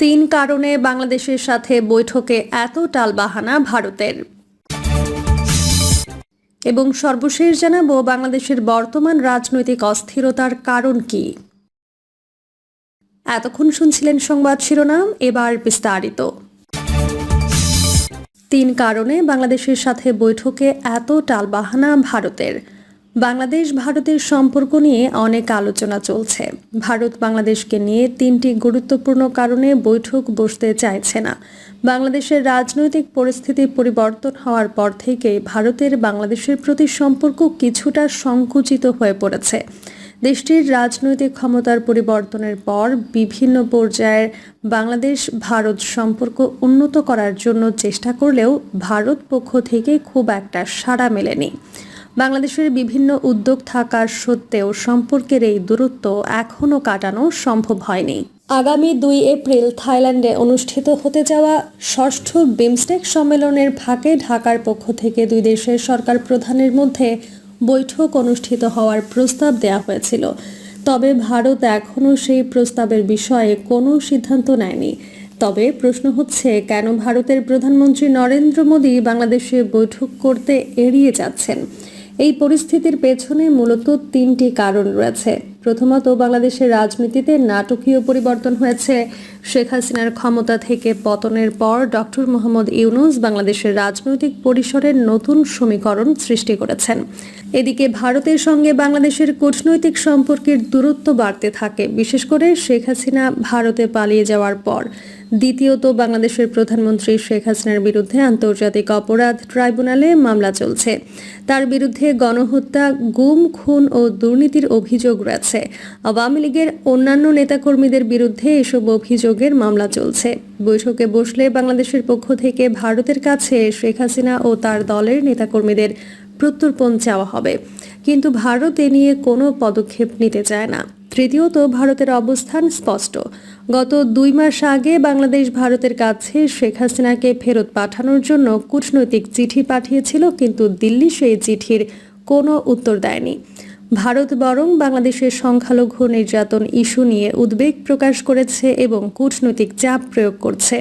তিন কারণে বাংলাদেশের সাথে বৈঠকে এত টালবাহানা ভারতের। এবং সর্বশেষ জানাব বাংলাদেশের বর্তমান রাজনৈতিক অস্থিরতার কারণ কি। এতক্ষণ শুনছিলেন সংবাদ শিরোনাম, এবার বিস্তারিত। তিন কারণে বাংলাদেশের সাথে বৈঠকে এত টালবাহানা ভারতের। বাংলাদেশ, ভারতের সম্পর্ক নিয়ে অনেক আলোচনা চলছে। ভারত বাংলাদেশকে নিয়ে তিনটি গুরুত্বপূর্ণ কারণে বৈঠক বসতে চাইছে না। বাংলাদেশের রাজনৈতিক পরিস্থিতি পরিবর্তন হওয়ার পর থেকে ভারতের বাংলাদেশের প্রতি সম্পর্ক কিছুটা সংকুচিত হয়ে পড়েছে। দেশটির রাজনৈতিক ক্ষমতার পরিবর্তনের পর বিভিন্ন পর্যায়ের বাংলাদেশ, ভারত সম্পর্ক উন্নত করার জন্য চেষ্টা করলেও ভারত পক্ষ থেকে খুব একটা সাড়া মেলেনি। বাংলাদেশের বিভিন্ন উদ্যোগ থাকার সত্ত্বেও সম্পর্কের এই দূরত্ব এখনও কাটানো সম্ভব হয়নি। আগামী দুই এপ্রিল থাইল্যান্ডে অনুষ্ঠিত হতে যাওয়া ষষ্ঠ বিমস্টেক সম্মেলনের ফাঁকে ঢাকার পক্ষ থেকে দুই দেশের সরকার প্রধানের মধ্যে বৈঠক অনুষ্ঠিত হওয়ার প্রস্তাব দেওয়া হয়েছিল। তবে ভারত এখনও সেই প্রস্তাবের বিষয়ে কোনো সিদ্ধান্ত নেয়নি। তবে প্রশ্ন হচ্ছে, কেন ভারতের প্রধানমন্ত্রী নরেন্দ্র মোদী বাংলাদেশে বৈঠক করতে এড়িয়ে যাচ্ছেন? এই পরিস্থিতির পেছনে মূলত তিনটি কারণ রয়েছে। প্রথমত, বাংলাদেশের রাজনীতিতে নাটকীয় পরিবর্তন হয়েছে। শেখ হাসিনার ক্ষমতা থেকে পতনের পর ডক্টর মোহাম্মদ ইউনুস বাংলাদেশের রাজনৈতিক পরিসরের নতুন সমীকরণ সৃষ্টি করেছেন। এদিকে, ভারতের সঙ্গে বাংলাদেশের কূটনৈতিক সম্পর্কের দূরত্ব বাড়তে থাকে। বিশেষ করে শেখ হাসিনা ভারতে পালিয়ে যাওয়ার পর। দ্বিতীয়ত বাংলাদেশের প্রধানমন্ত্রী শেখ হাসিনার বিরুদ্ধে আন্তর্জাতিক অপরাধ ট্রাইব্যুনালে মামলা চলছে। তার বিরুদ্ধে গণহত্যা, গুম, খুন ও দুর্নীতির অভিযোগ রয়েছে। আওয়ামী লীগের অন্যান্য নেতাকর্মীদের বিরুদ্ধে এসব অভিযোগের মামলা চলছে। বৈঠকে বসলে বাংলাদেশের পক্ষ থেকে ভারতের কাছে শেখ হাসিনা ও তার দলের নেতাকর্মীদের প্রত্যর্পণ চাওয়া হবে। কিন্তু ভারত এ নিয়ে কোনো পদক্ষেপ নিতে চায় না। তৃতীয়ত, ভারতের অবস্থান স্পষ্ট। গত দুই মাস আগে বাংলাদেশ ভারতের কাছে শেখ হাসিনাকে ফেরত পাঠানোর জন্য কূটনৈতিক চিঠি পাঠিয়েছিল, কিন্তু দিল্লি সেই চিঠির কোনো উত্তর দেয়নি। ভারত বরং বাংলাদেশের সংখ্যালঘু নির্যাতন ইস্যু নিয়ে উদ্বেগ প্রকাশ করেছে এবং কূটনৈতিক চাপ প্রয়োগ করছে।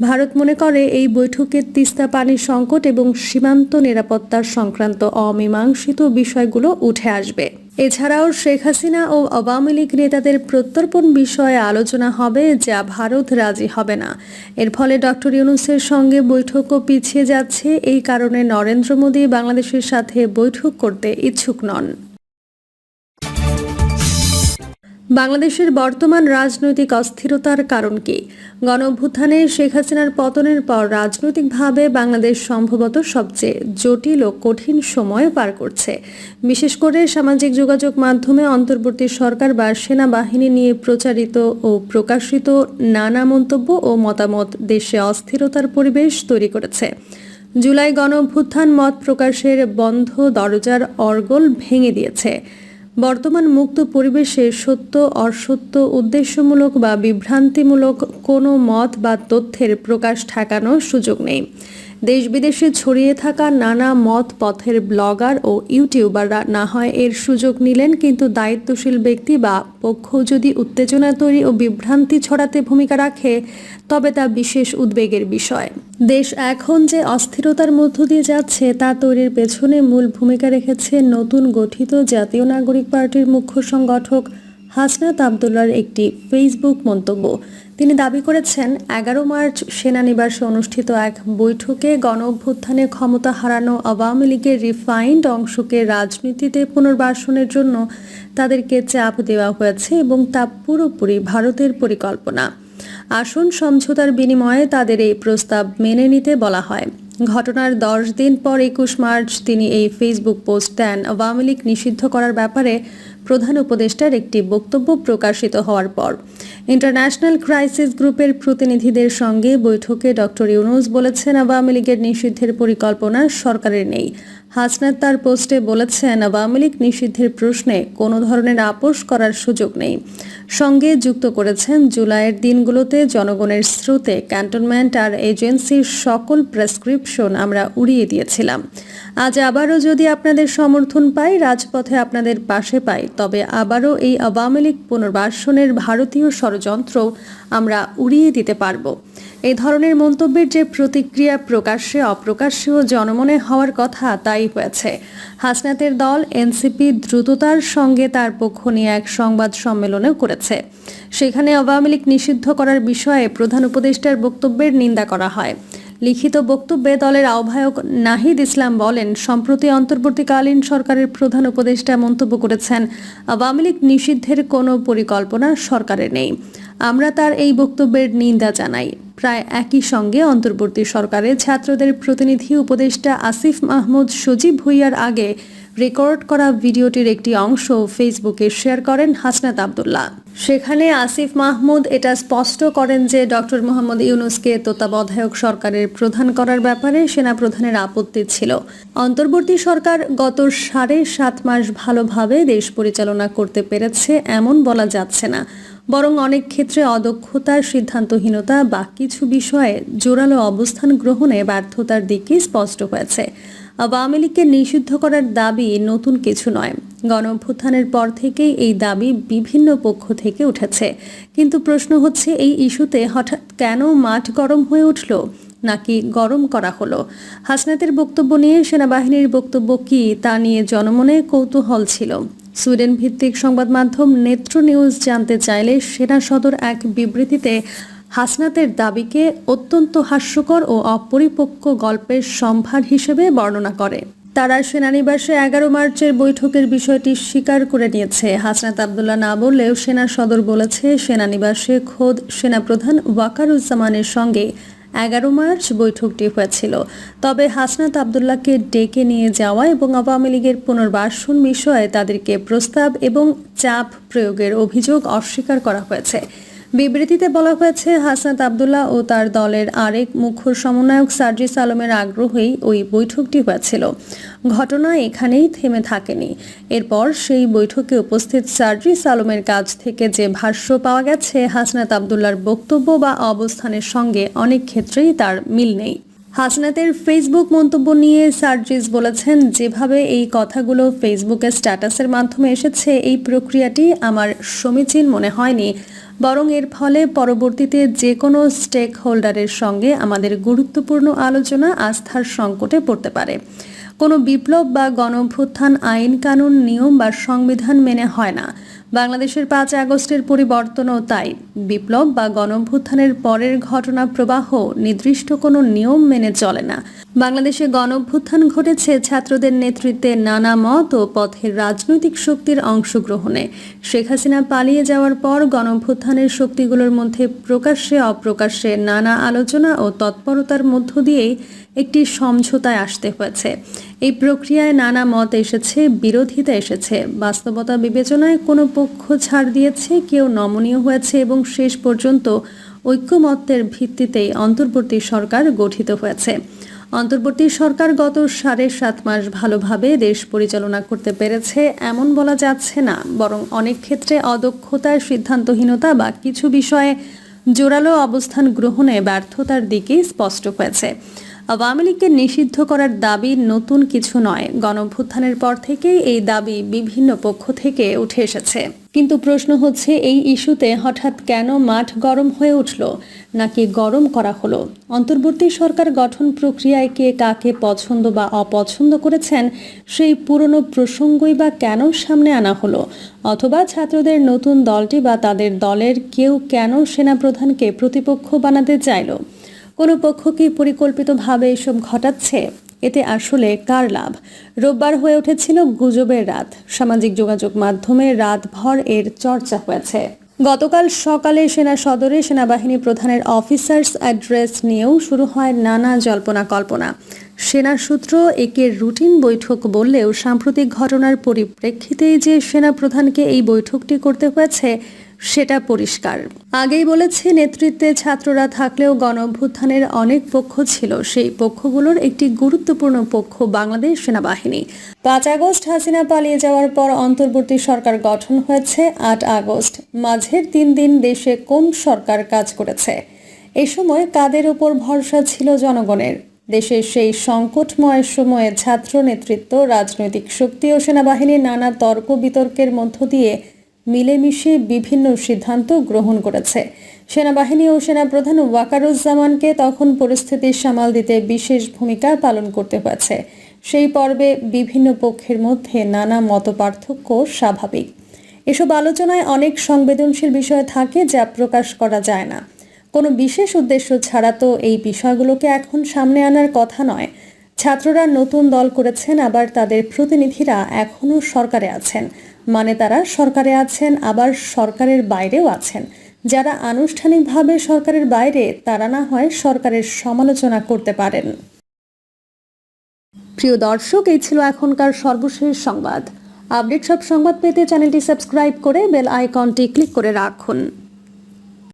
ভারত মনে করে এই বৈঠকে তিস্তা পানির সংকট এবং সীমান্ত নিরাপত্তার সংক্রান্ত অমীমাংসিত বিষয়গুলো উঠে আসবে। এছাড়াও শেখ হাসিনা ও আওয়ামী লীগ নেতাদের প্রত্যর্পণ বিষয়ে আলোচনা হবে যা ভারত রাজি হবে না। এর ফলে ডক্টর ইউনুসের সঙ্গে বৈঠকও পিছিয়ে যাচ্ছে। এই কারণে নরেন্দ্র মোদী বাংলাদেশের সাথে বৈঠক করতে ইচ্ছুক নন। বাংলাদেশের বর্তমান রাজনৈতিক অস্থিরতার কারণ কি? গণঅভ্যুত্থানে শেখ হাসিনার পতনের পর রাজনৈতিকভাবে বাংলাদেশ সম্ভবত সবচেয়ে জটিল ও কঠিন সময় পার করছে। বিশেষ করে সামাজিক যোগাযোগ মাধ্যমে অন্তর্বর্তী সরকার বা সেনাবাহিনী নিয়ে প্রচারিত ও প্রকাশিত নানা মন্তব্য ও মতামত দেশে অস্থিরতার পরিবেশ তৈরি করেছে। জুলাই গণঅভ্যুত্থান মত প্রকাশের বন্ধ দরজার অর্গল ভেঙে দিয়েছে। বর্তমান মুক্ত পরিবেশে সত্য, অসত্য, উদ্দেশ্যমূলক বা বিভ্রান্তিমূলক কোনো মত বা তথ্যের প্রকাশ ঠেকানোর সুযোগ নেই। দেশ বিদেশে ছড়িয়ে থাকা নানা মত পথের ব্লগার ও ইউটিউবাররা না হয় এর সুযোগ নিলেন, কিন্তু দায়িত্বশীল ব্যক্তি বা পক্ষ যদি উত্তেজনা তৈরি ও বিভ্রান্তি ছড়াতে ভূমিকা রাখে, তবে তা বিশেষ উদ্বেগের বিষয়। দেশ এখন যে অস্থিরতার মধ্য দিয়ে যাচ্ছে, তা তৈরির পেছনে মূল ভূমিকা রেখেছে নতুন গঠিত জাতীয় নাগরিক পার্টির মুখ্য সংগঠক হাসনাত আবদুল্লার একটি ফেসবুক মন্তব্য। তিনি দাবি করেছেন, এগারো মার্চ সেনানিবাসে অনুষ্ঠিত এক বৈঠকে গণ অভ্যুত্থানে ক্ষমতা হারানো আওয়ামী লীগের রিফাইন্ড অংশকে রাজনীতিতে পুনর্বাসনের জন্য তাদেরকে চাপ দেওয়া হয়েছে এবং তা পুরোপুরি ভারতের পরিকল্পনা। আসন সমঝোতার বিনিময়ে তাদের এই প্রস্তাব মেনে নিতে বলা হয়। ঘটনার দশ দিন পর একুশ মার্চ তিনি এই ফেসবুক পোস্ট দেন। আওয়ামী লীগ নিষিদ্ধ করার ব্যাপারে প্রধান উপদেষ্টার একটি বক্তব্য প্রকাশিত হওয়ার পর, ইন্টারন্যাশনাল ক্রাইসিস গ্রুপের প্রতিনিধিদের সঙ্গে বৈঠকে ডক্টর ইউনুস বলেছেন, আওয়ামী লীগের নিষিদ্ধের পরিকল্পনা সরকারের নেই। হাসনাত তার পোস্টে বলেছেন, আওয়ামী লীগ নিষিদ্ধের প্রশ্নে কোনো ধরনের আপোষ করার সুযোগ নেই। সঙ্গে যুক্ত করেছেন জুলাইয়ের দিনগুলোতে জনগণের স্রোতে ক্যান্টনমেন্ট আর এজেন্সির সকল প্রেসক্রিপশন আমরা উড়িয়ে দিয়েছিলাম। আজ আবারও যদি আপনাদের সমর্থন পাই, রাজপথে আপনাদের পাশে পাই, তবে আবারও এই আওয়ামী লীগ পুনর্বাসনের ভারতীয় ষড়যন্ত্র আমরা উড়িয়ে দিতে পারব। এই ধরনের মন্তব্যের যে প্রতিক্রিয়া প্রকাশ্যে অপ্রকাশ্যে ও জনমনে হওয়ার কথা তাই হয়েছে। হাসনাতের দল এনসিপি দ্রুততার সঙ্গে তার পক্ষ নিয়ে এক সংবাদ সম্মেলনও করেছে। সেখানে আওয়ামী লীগ নিষিদ্ধ করার বিষয়ে প্রধান উপদেষ্টার বক্তব্যের নিন্দা করা হয়। লিখিত বক্তব্যে দলের আহ্বায়ক নাহিদ ইসলাম বলেন, সম্প্রতি অন্তর্বর্তীকালীন সরকারের প্রধান উপদেষ্টা মন্তব্য করেছেন, আওয়ামী লীগ নিষিদ্ধের কোনো পরিকল্পনা সরকারের নেই। আমরা তার এই বক্তব্যের নিন্দা জানাই। প্রায় একই সঙ্গে অন্তর্বর্তী সরকারের ছাত্রদের প্রতিনিধি উপদেষ্টা আসিফ মাহমুদ সজীব ভুইয়ার আগে রেকর্ড করা ভিডিওটির একটি অংশ ফেসবুকে শেয়ার করেন হাসনাত আবদুল্লাহ। সেখানে আসিফ মাহমুদ এটা স্পষ্ট করেন যে ডক্টর মোহাম্মদ ইউনুসকে তত্ত্বাবধায়ক সরকারের প্রধান করার ব্যাপারে সেনাপ্রধানের আপত্তি ছিল। অন্তর্বর্তী সরকার গত সাড়ে সাত মাস ভালোভাবে দেশ পরিচালনা করতে পেরেছে এমন বলা যাচ্ছে না। বরং অনেক ক্ষেত্রে অদক্ষতা সিদ্ধান্তহীনতা বা কিছু বিষয়ে জোরালো অবস্থান গ্রহণে ব্যর্থতার দিকে স্পষ্ট হয়েছে। আওয়ামী লীগকে নিষিদ্ধ করার দাবি নতুন কিছু নয়। গণঅভ্যুত্থানের পর থেকেই এই দাবি বিভিন্ন পক্ষ থেকে উঠেছে। কিন্তু প্রশ্ন হচ্ছে, এই ইস্যুতে হঠাৎ কেন মাঠ গরম হয়ে উঠল? নাকি গরম করা হলো? হাসনাতের বক্তব্য নিয়ে সেনাবাহিনীর বক্তব্য কি তা নিয়ে জনমনে কৌতূহল ছিল। সুইডেন ভিত্তিক সংবাদ মাধ্যম নেত্র নিউজ জানতে চাইলে সেনা সদর এক বিবৃতিতে হাসনাতের দাবিকে অত্যন্ত হাস্যকর ও অপরিপক্ক গল্পের সম্ভার হিসেবে বর্ণনা করে। তারা সেনানিবাসে এগারো মার্চের বৈঠকের বিষয়টি স্বীকার করে নিয়েছে। হাসনাত আবদুল্লাহ না বললেও সেনা সদর বলেছে, সেনানিবাসে খোদ সেনাপ্রধান ওয়াকারুজ্জামানের সঙ্গে এগারো মার্চ বৈঠকটি হয়েছিল। তবে হাসনাত আবদুল্লাহকে ডেকে নিয়ে যাওয়া এবং আওয়ামী লীগের পুনর্বাসন বিষয়ে তাদেরকে প্রস্তাব এবং চাপ প্রয়োগের অভিযোগ অস্বীকার করা হয়েছে। বিবৃতিতে বলা হয়েছে, হাসনাত আবদুল্লাহ ও তার দলের আরেক মুখ্য সমন্বয়ক সার্জিস আলমের আগ্রহেই ওই বৈঠকটি হয়েছিল। ঘটনা এখানেই থেমে থাকেনি। এরপর সেই বৈঠকে উপস্থিত সার্জিস আলমের কাছ থেকে যে ভাষ্য পাওয়া গেছে, হাসনাত আবদুল্লার বক্তব্য বা অবস্থানের সঙ্গে অনেক ক্ষেত্রেই তার মিল নেই। হাসনাতের ফেসবুক মন্তব্য নিয়ে সার্জিস বলেছেন, যেভাবে এই কথাগুলো ফেসবুকে স্ট্যাটাসের মাধ্যমে এসেছে, এই প্রক্রিয়াটি আমার সমীচীন মনে হয়নি। বরং এর ফলে পরবর্তীতে যে কোনো স্টেক হোল্ডারের সঙ্গে আমাদের গুরুত্বপূর্ণ আলোচনা আস্থার সংকটে পড়তে পারে। কোনো বিপ্লব বা গণভ্যুত্থান আইন কানুন, নিয়ম বা সংবিধান মেনে হয় না। বাংলাদেশের পাঁচ আগস্টের পরিবর্তনও তাই। বিপ্লব বা গণঅভ্যুত্থানের পরের ঘটনা প্রবাহ নির্দিষ্ট কোনো নিয়ম মেনে চলে না। বাংলাদেশে গণভ্যুত্থান ঘটেছে ছাত্রদের নেতৃত্বে নানা মত ও পথের রাজনৈতিক শক্তির অংশগ্রহণে। শেখ হাসিনা পালিয়ে যাওয়ার পর গণভ্যুত্থানের শক্তিগুলোর মধ্যে প্রকাশ্যে অপ্রকাশ্যে নানা আলোচনা ও তৎপরতার মধ্য দিয়েই একটি সমঝোতায় আসতে হয়েছে। এই প্রক্রিয়ায় নানা মত এসেছে, বিরোধিতা এসেছে। বাস্তবতা বিবেচনায় কোনো পক্ষ ছাড় দিয়েছে, কেউ নমনীয় হয়েছে এবং শেষ পর্যন্ত ঐক্যমত্যের ভিত্তিতেই অন্তর্বর্তী সরকার গঠিত হয়েছে। অন্তর্বর্তী সরকার গত সাড়ে সাত মাস ভালোভাবে দেশ পরিচালনা করতে পেরেছে এমন বলা যাচ্ছে না, বরং অনেক ক্ষেত্রে অদক্ষতার সিদ্ধান্তহীনতা বা কিছু বিষয়ে জোরালো অবস্থান গ্রহণে ব্যর্থতার দিকেই স্পষ্ট হয়েছে। আওয়ামী লীগকে নিষিদ্ধ করার দাবি নতুন কিছু নয়, গণভ্যুত্থানের পর থেকেই এই দাবি বিভিন্ন পক্ষ থেকে উঠে এসেছে। কিন্তু প্রশ্ন হচ্ছে, এই ইস্যুতে হঠাৎ কেন মাঠ গরম হয়ে উঠল? নাকি গরম করা হলো? অন্তর্বর্তী সরকার গঠন প্রক্রিয়ায় কে কাকে পছন্দ বা অপছন্দ করেছেন, সেই পুরনো প্রসঙ্গই বা কেন সামনে আনা হলো? অথবা ছাত্রদের নতুন দলটি বা তাদের দলের কেউ কেন সেনাপ্রধানকে প্রতিপক্ষ বানাতে চাইলো? কোনো পক্ষ কি পরিকল্পিতভাবে এসব ঘটাচ্ছে? এতে আসলে কার লাভ? রোববার হয়ে উঠেছিল গুজবের রাত। সামাজিক যোগাযোগ মাধ্যমে রাতভর এর চর্চা হয়েছে। গতকাল সকালে সেনা সদরে সেনাবাহিনী প্রধানের অফিসার্স অ্যাড্রেস নিয়েও শুরু হয় নানা জল্পনা কল্পনা। সেনা সূত্র একে রুটিন বৈঠক বললেও সাম্প্রতিক ঘটনার পরিপ্রেক্ষিতেই যে সেনা প্রধানকে এই বৈঠকটি করতে হয়েছে সেটা পরিষ্কার। আগেই বলেছে, নেতৃত্বে ছাত্ররা থাকলেও গণ অভ্যুত্থানের অনেক পক্ষ ছিল। সেই পক্ষগুলোর একটি গুরুত্বপূর্ণ পক্ষ বাংলাদেশ সেনাবাহিনী। পাঁচ আগস্ট হাসিনা পালিয়ে যাওয়ার পর অন্তর্বর্তী সরকার গঠন হয়েছে। আট আগস্ট মাঝের তিন দিন দেশে কোন সরকার কাজ করেছে? এ সময় কাদের উপর ভরসা ছিল জনগণের? দেশের সেই সংকটময় সময়ে ছাত্র নেতৃত্ব, রাজনৈতিক শক্তি ও সেনাবাহিনীর নানা তর্ক বিতর্কের মধ্য দিয়ে মিলেমিশে বিভিন্ন সিদ্ধান্ত গ্রহণ করেছে। সেনাবাহিনী ও সেনাপ্রধান ওয়াকারুজ্জামানকে তখন পরিস্থিতি সামাল দিতে বিশেষ ভূমিকা পালন করতে হয়েছে। সেই পর্বে বিভিন্ন পক্ষের মধ্যে নানা মতপার্থক্য স্বাভাবিক। এসব আলোচনায় অনেক সংবেদনশীল বিষয় থাকে যা প্রকাশ করা যায় না। কোনো বিশেষ উদ্দেশ্য ছাড়া তো এই বিষয়গুলোকে এখন সামনে আনার কথা নয়। ছাত্ররা নতুন দল করেছেন, আবার তাদের প্রতিনিধিরা এখনও সরকারে আছেন। মানে তারা সরকারে আছেন, আবার সরকারের বাইরেও আছেন। যারা আনুষ্ঠানিকভাবে সরকারের বাইরে, তারা না হয় সরকারের সমালোচনা করতে পারেন। প্রিয় দর্শক, এই ছিল এখনকার সর্বশেষ সংবাদ। আপডেট সব সংবাদ পেতে চ্যানেলটি সাবস্ক্রাইব করে বেল আইকনটি ক্লিক করে রাখুন।